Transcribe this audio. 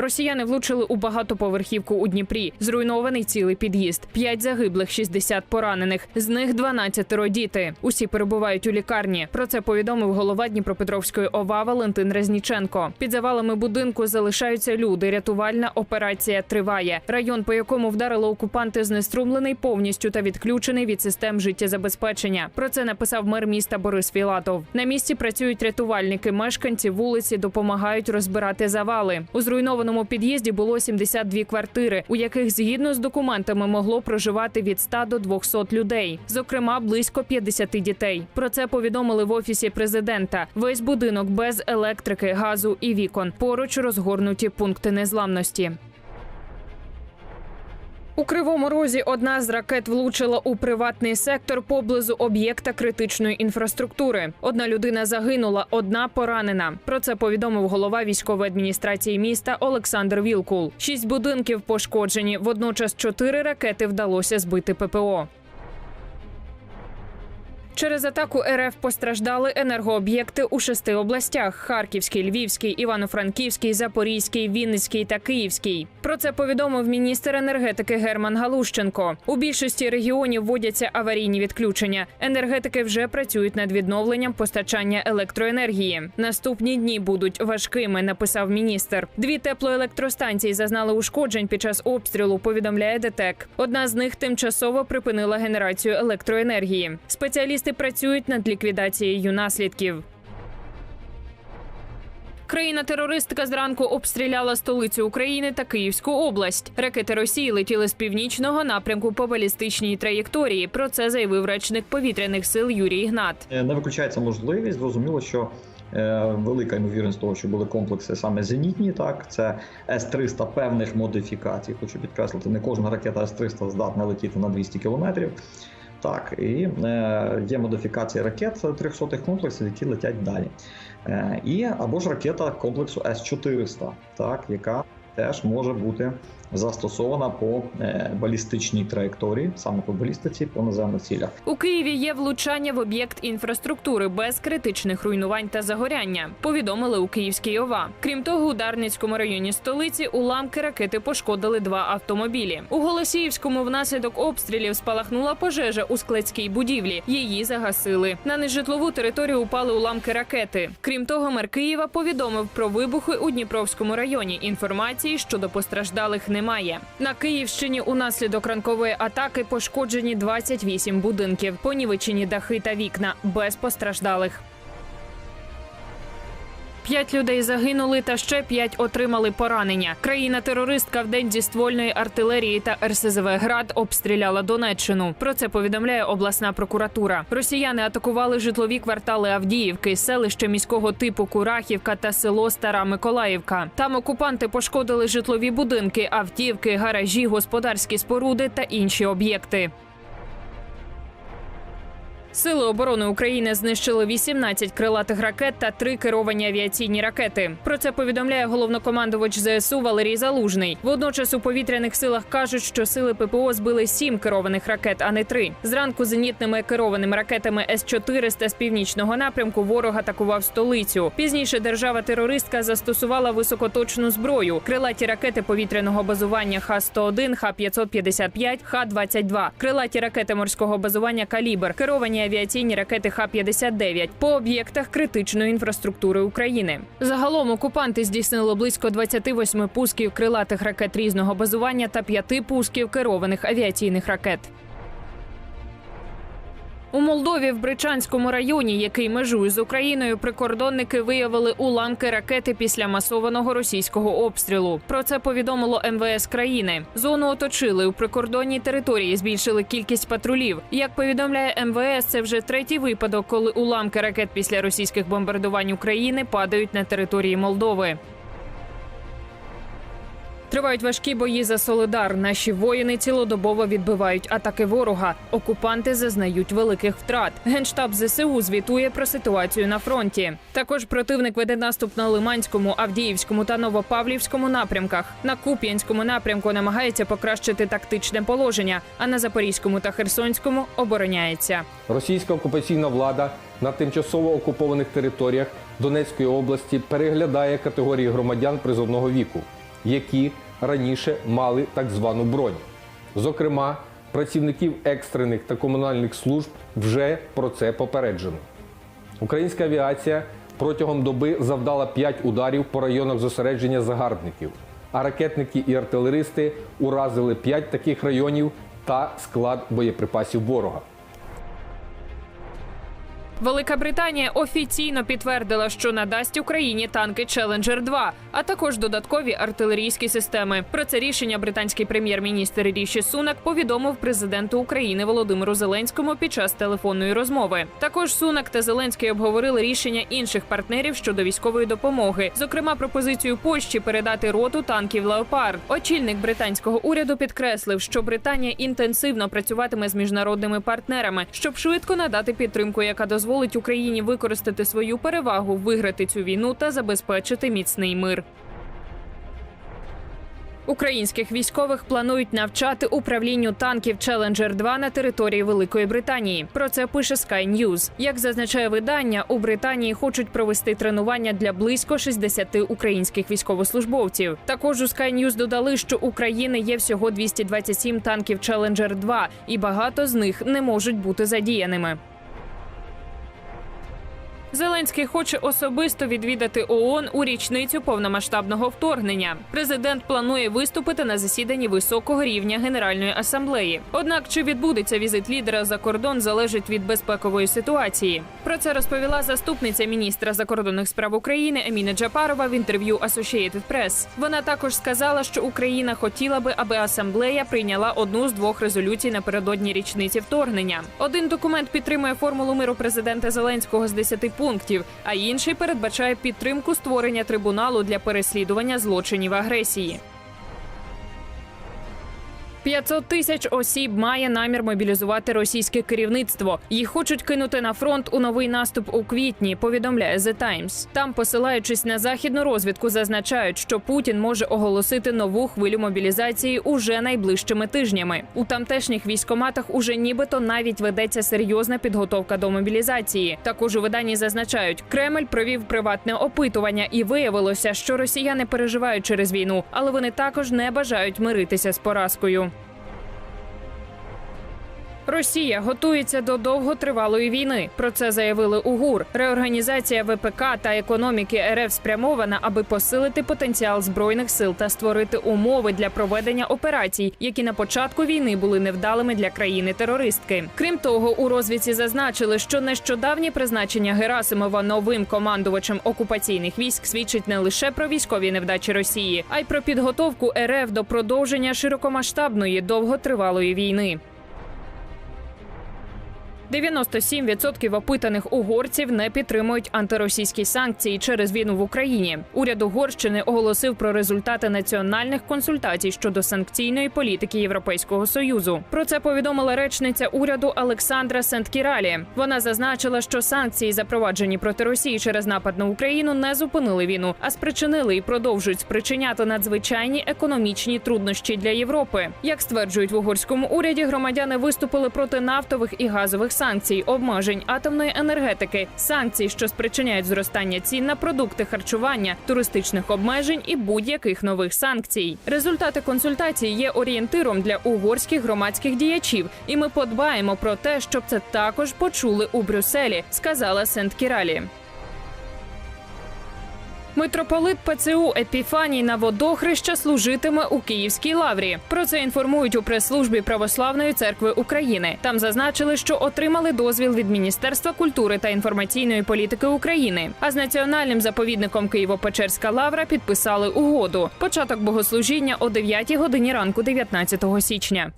Росіяни влучили у багатоповерхівку у Дніпрі. Зруйнований цілий під'їзд. П'ять загиблих, 60 поранених. З них 12 діти. Усі перебувають у лікарні. Про це повідомив голова Дніпропетровської ОВА Валентин Резніченко. Під завалами будинку залишаються люди. Рятувальна операція триває. Район, по якому вдарили окупанти, знеструмлений повністю та відключений від систем життєзабезпечення. Про це написав мер міста Борис Філатов. На місці працюють рятувальники. Мешканці вулиці допомагають розбирати завали. У зруйнованому під'їзді було 72 квартири, у яких згідно з документами могло проживати від 100 до 200 людей, зокрема близько 50 дітей. Про це повідомили в офісі президента. Весь будинок без електрики, газу і вікон. Поруч розгорнуті пункти незламності. У кривому розі одна з ракет влучила у приватний сектор поблизу об'єкта критичної інфраструктури. Одна людина загинула, одна поранена. Про це повідомив голова військової адміністрації міста Олександр Вілкул. Шість будинків пошкоджені. Водночас чотири ракети вдалося збити ППО. Через атаку РФ постраждали енергооб'єкти у шести областях: Харківський, Львівський, Івано-Франківський, Запорізький, Вінницький та Київський. Про це повідомив міністр енергетики Герман Галущенко. У більшості регіонів вводяться аварійні відключення. Енергетики вже працюють над відновленням постачання електроенергії. Наступні дні будуть важкими, написав міністр. Дві теплоелектростанції зазнали ушкоджень під час обстрілу. Повідомляє ДТЕК. Одна з них тимчасово припинила генерацію електроенергії. Спеціалісти працюють над ліквідацією наслідків. Країна-терористка зранку обстріляла столицю України та Київську область. Ракети Росії летіли з північного напрямку по балістичній траєкторії. Про це заявив речник повітряних сил Юрій Ігнат. Е, Не виключається можливість. Зрозуміло, що е, велика ймовірність того, що були комплекси саме зенітні. Так, це С-300 певних модифікацій. Хочу підкреслити, не кожна ракета С-300 здатна летіти на 200 кілометрів. Так, і е, є модифікації ракет 300 комплексів, які летять далі. Е, і або ж ракета комплексу С-400, так, яка теж може бути застосована по е, балістичній траєкторії, саме по балістиці, по наземних цілях. У Києві є влучання в об'єкт інфраструктури без критичних руйнувань та загоряння. Повідомили у Київській ОВА. Крім того, у Дарницькому районі столиці уламки ракети пошкодили два автомобілі. У Голосіївському внаслідок обстрілів спалахнула пожежа у складській будівлі. Її загасили. На нежитлову територію упали уламки ракети. Крім того, мер Києва повідомив про вибухи у Дніпровському районі. Інформації щодо постраждалих немає. На Київщині унаслідок ранкової атаки пошкоджені 28 будинків, понівечені дахи та вікна без постраждалих. П'ять людей загинули та ще п'ять отримали поранення. Країна-терористка в день зі ствольної артилерії та РСЗВ Град обстріляла Донеччину. Про це повідомляє обласна прокуратура. Росіяни атакували житлові квартали Авдіївки, селище міського типу Курахівка та село Стара Миколаївка. Там окупанти пошкодили житлові будинки, автівки, гаражі, господарські споруди та інші об'єкти. Сили оборони України знищили 18 крилатих ракет та три керовані авіаційні ракети. Про це повідомляє головнокомандувач ЗСУ Валерій Залужний. Водночас у повітряних силах кажуть, що сили ППО збили сім керованих ракет, а не три. Зранку зенітними керованими ракетами С-400 з північного напрямку ворог атакував столицю. Пізніше держава-терористка застосувала високоточну зброю: крилаті ракети повітряного базування Х-101, Х-555, Х-22, крилаті ракети морського базування Калібр, керовані авіаційні ракети Х-59 по об'єктах критичної інфраструктури України. Загалом окупанти здійснили близько 28 пусків крилатих ракет різного базування та 5 пусків керованих авіаційних ракет. У Молдові в Бричанському районі, який межує з Україною, прикордонники виявили уламки ракети після масованого російського обстрілу. Про це повідомило МВС країни. Зону оточили у прикордонній території. Збільшили кількість патрулів. Як повідомляє МВС, це вже третій випадок, коли уламки ракет після російських бомбардувань України падають на території Молдови. Тривають важкі бої за Солидар. Наші воїни цілодобово відбивають атаки ворога. Окупанти зазнають великих втрат. Генштаб ЗСУ звітує про ситуацію на фронті. Також противник веде наступ на Лиманському, Авдіївському та Новопавлівському напрямках. На Куп'янському напрямку намагається покращити тактичне положення, а на Запорізькому та Херсонському обороняється. Російська окупаційна влада на тимчасово окупованих територіях Донецької області переглядає категорії громадян призовного віку. Які раніше мали так звану бронь. Зокрема, працівників екстрених та комунальних служб вже про це попереджено. Українська авіація протягом доби завдала 5 ударів по районах зосередження загарбників, а ракетники і артилеристи уразили 5 таких районів та склад боєприпасів ворога. Велика Британія офіційно підтвердила, що надасть Україні танки Challenger 2, а також додаткові артилерійські системи. Про це рішення британський прем'єр-міністр Ріші Сунак повідомив президенту України Володимиру Зеленському під час телефонної розмови. Також Сунак та Зеленський обговорили рішення інших партнерів щодо військової допомоги, зокрема пропозицію Польщі передати роту танків Леопард. Очільник британського уряду підкреслив, що Британія інтенсивно працюватиме з міжнародними партнерами, щоб швидко надати підтримку, яка дозволить Україні використати свою перевагу, виграти цю війну та забезпечити міцний мир. Українських військових планують навчати управлінню танків Challenger 2 на території Великої Британії. Про це пише Sky News. Як зазначає видання, у Британії хочуть провести тренування для близько 60 українських військовослужбовців. Також у Sky News додали, що України є всього 227 танків Challenger 2, і багато з них не можуть бути задіяними. Зеленський хоче особисто відвідати ООН у річницю повномасштабного вторгнення. Президент планує виступити на засіданні високого рівня Генеральної асамблеї. Однак, чи відбудеться візит лідера за кордон, залежить від безпекової ситуації. Про це розповіла заступниця міністра закордонних справ України Еміна Джапарова в інтерв'ю Associated Press. Вона також сказала, що Україна хотіла би, аби асамблея прийняла одну з двох резолюцій напередодні річниці вторгнення. Один документ підтримує формулу миру президента Зеленського з 10 пунктів, а інший передбачає підтримку створення трибуналу для переслідування злочинів агресії. 500 тисяч осіб має намір мобілізувати російське керівництво. Їх хочуть кинути на фронт у новий наступ у квітні. Повідомляє The Times. Там, посилаючись на західну розвідку, зазначають, що Путін може оголосити нову хвилю мобілізації уже найближчими тижнями. У тамтешніх військоматах уже нібито навіть ведеться серйозна підготовка до мобілізації. Також у виданні зазначають, Кремль провів приватне опитування і виявилося, що росіяни переживають через війну, але вони також не бажають миритися з поразкою. Росія готується до довготривалої війни. Про це заявили у ГУР. Реорганізація ВПК та економіки РФ спрямована, аби посилити потенціал збройних сил та створити умови для проведення операцій, які на початку війни були невдалими для країни-терористки. Крім того, у розвідці зазначили, що нещодавнє призначення Герасимова новим командувачем окупаційних військ свідчить не лише про військові невдачі Росії, а й про підготовку РФ до продовження широкомасштабної довготривалої війни. 97% опитаних угорців не підтримують антиросійські санкції через війну в Україні. Уряд Угорщини оголосив про результати національних консультацій щодо санкційної політики Європейського союзу. Про це повідомила речниця уряду Олександра Сенткіралі. Вона зазначила, що санкції, запроваджені проти Росії через напад на Україну, не зупинили війну, а спричинили і продовжують спричиняти надзвичайні економічні труднощі для Європи. Як стверджують в угорському уряді, громадяни виступили проти нафтових і газових санкцій, обмежень атомної енергетики, санкцій, що спричиняють зростання цін на продукти харчування, туристичних обмежень і будь-яких нових санкцій. Результати консультацій є орієнтиром для угорських громадських діячів, і ми подбаємо про те, щоб це також почули у Брюсселі, сказала Сент Кіралі. Митрополит ПЦУ Епіфаній на водохреща служитиме у Київській лаврі. Про це інформують у прес-службі Православної церкви України. Там зазначили, що отримали дозвіл від Міністерства культури та інформаційної політики України. А з національним заповідником Києво-Печерська лавра підписали угоду. Початок богослужіння о 9 годині ранку, 19 січня.